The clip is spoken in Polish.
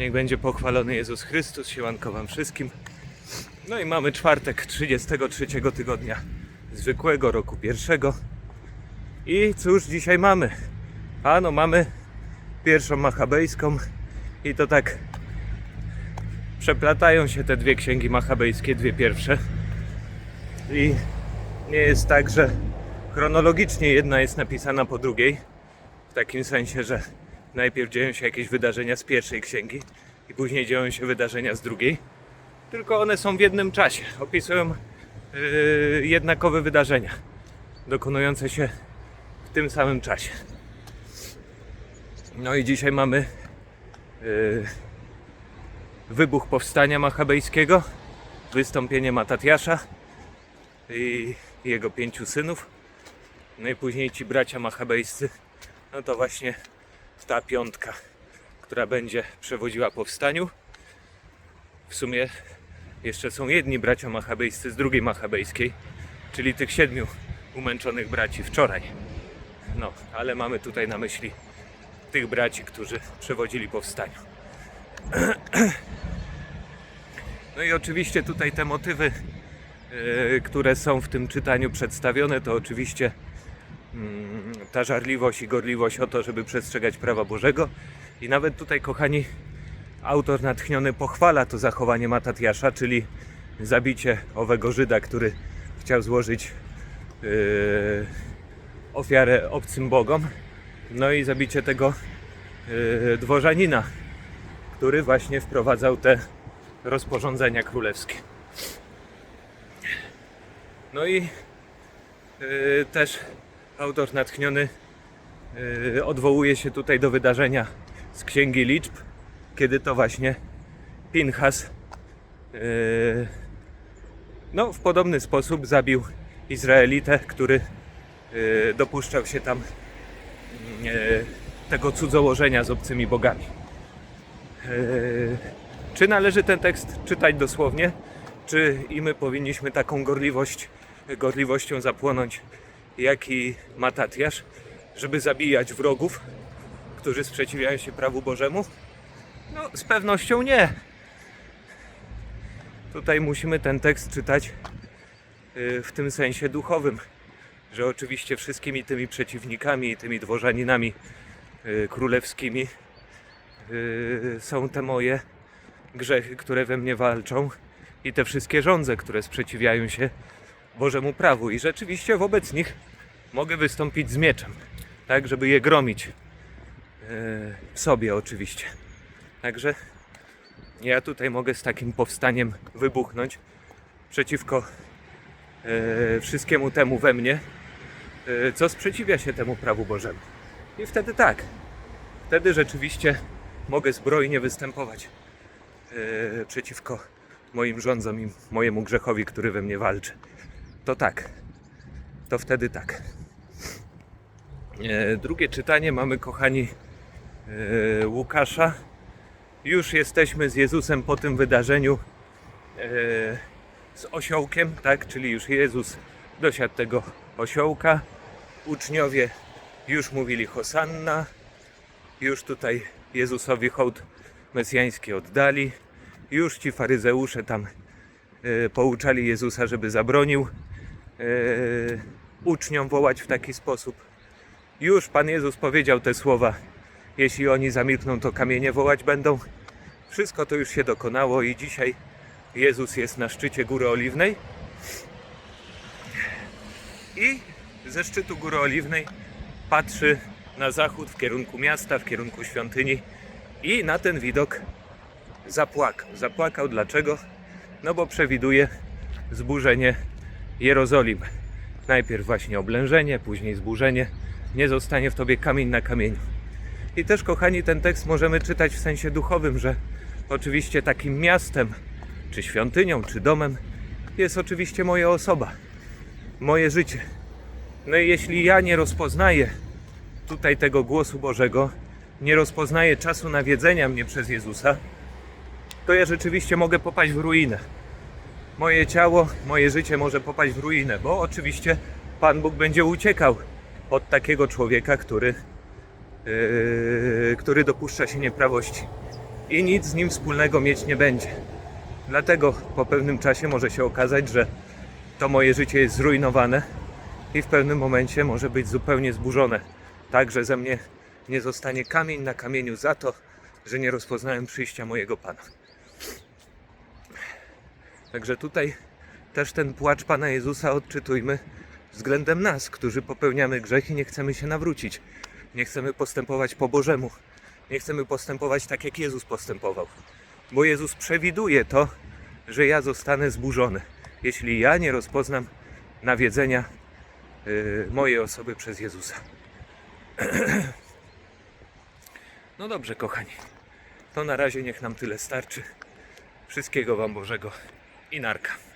Niech będzie pochwalony Jezus Chrystus, siemanko wam wszystkim. No i mamy czwartek 33 tygodnia zwykłego roku pierwszego. I cóż dzisiaj mamy? Ano mamy pierwszą machabejską i to tak przeplatają się te dwie księgi machabejskie, dwie pierwsze. I nie jest tak, że chronologicznie jedna jest napisana po drugiej. W takim sensie, że najpierw dzieją się jakieś wydarzenia z pierwszej księgi i później dzieją się wydarzenia z drugiej. Tylko one są w jednym czasie. Opisują yy, jednakowe wydarzenia dokonujące się w tym samym czasie. No i dzisiaj mamy yy, wybuch powstania machabejskiego, wystąpienie Matatiasza i jego pięciu synów. No i później ci bracia machabejscy, no to właśnie ta piątka, która będzie przewodziła powstaniu. W sumie jeszcze są jedni bracia machabejscy z drugiej machabejskiej, czyli tych siedmiu umęczonych braci wczoraj. No, ale mamy tutaj na myśli tych braci, którzy przewodzili powstaniu. No i oczywiście tutaj te motywy, e, które są w tym czytaniu przedstawione, to oczywiście ta żarliwość i gorliwość o to, żeby przestrzegać prawa Bożego. I nawet tutaj, kochani, autor natchniony pochwala to zachowanie Matatiasza, czyli zabicie owego Żyda, który chciał złożyć yy, ofiarę obcym bogom. No i zabicie tego yy, dworzanina, który właśnie wprowadzał te rozporządzenia królewskie. No i yy, też autor natchniony yy, odwołuje się tutaj do wydarzenia z Księgi Liczb, kiedy to właśnie Pinchas yy, no, w podobny sposób zabił Izraelitę, który yy, dopuszczał się tam tego cudzołożenia z obcymi bogami. Czy należy ten tekst czytać dosłownie, czy i my powinniśmy taką gorliwość, gorliwością zapłonąć, jak i Matatiasz, żeby zabijać wrogów, którzy sprzeciwiają się prawu Bożemu? No, z pewnością nie. Tutaj musimy ten tekst czytać y, w tym sensie duchowym, że oczywiście wszystkimi tymi przeciwnikami i tymi dworzaninami y, królewskimi y, są te moje grzechy, które we mnie walczą i te wszystkie żądze, które sprzeciwiają się Bożemu prawu. I rzeczywiście wobec nich mogę wystąpić z mieczem, tak, żeby je gromić e, w sobie oczywiście. Także ja tutaj mogę z takim powstaniem wybuchnąć przeciwko e, wszystkiemu temu we mnie, e, co sprzeciwia się temu prawu Bożemu. I wtedy tak, wtedy rzeczywiście mogę zbrojnie występować przeciwko moim rządzom i mojemu grzechowi, który we mnie walczy. To tak, to wtedy tak. E, Drugie czytanie mamy, kochani, e, Łukasza. Już jesteśmy z Jezusem po tym wydarzeniu e, z osiołkiem, tak? Czyli już Jezus dosiadł tego osiołka. Uczniowie już mówili Hosanna. Już tutaj Jezusowi hołd mesjański oddali. Już ci faryzeusze tam pouczali Jezusa, żeby zabronił uczniom wołać w taki sposób. Już Pan Jezus powiedział te słowa: Jeśli oni zamilkną, to kamienie wołać będą. Wszystko to już się dokonało i dzisiaj Jezus jest na szczycie Góry Oliwnej. I ze szczytu Góry Oliwnej patrzy na zachód w kierunku miasta, w kierunku świątyni i na ten widok zapłakał. Zapłakał dlaczego? No bo przewiduje zburzenie Jerozolimy. Najpierw właśnie oblężenie, później zburzenie. Nie zostanie w tobie kamień na kamieniu. I też, kochani, ten tekst możemy czytać w sensie duchowym, że oczywiście takim miastem, czy świątynią, czy domem jest oczywiście moja osoba, moje życie. No i jeśli ja nie rozpoznaję tutaj tego głosu Bożego, nie rozpoznaję czasu nawiedzenia mnie przez Jezusa, to ja rzeczywiście mogę popaść w ruinę. Moje ciało, moje życie może popaść w ruinę, bo oczywiście Pan Bóg będzie uciekał od takiego człowieka, który, yy, który dopuszcza się nieprawości. i nic z nim wspólnego mieć nie będzie. Dlatego po pewnym czasie może się okazać, że to moje życie jest zrujnowane i w pewnym momencie może być zupełnie zburzone. Tak, że ze mnie nie zostanie kamień na kamieniu za to, że nie rozpoznałem przyjścia mojego Pana. Także tutaj też ten płacz Pana Jezusa odczytujmy względem nas, którzy popełniamy grzech i nie chcemy się nawrócić. Nie chcemy postępować po Bożemu. Nie chcemy postępować tak, jak Jezus postępował. Bo Jezus przewiduje to, że ja zostanę zburzony, jeśli ja nie rozpoznam nawiedzenia yy, mojej osoby przez Jezusa. No dobrze, kochani. To na razie niech nam tyle starczy. Wszystkiego Wam Bożego i narka.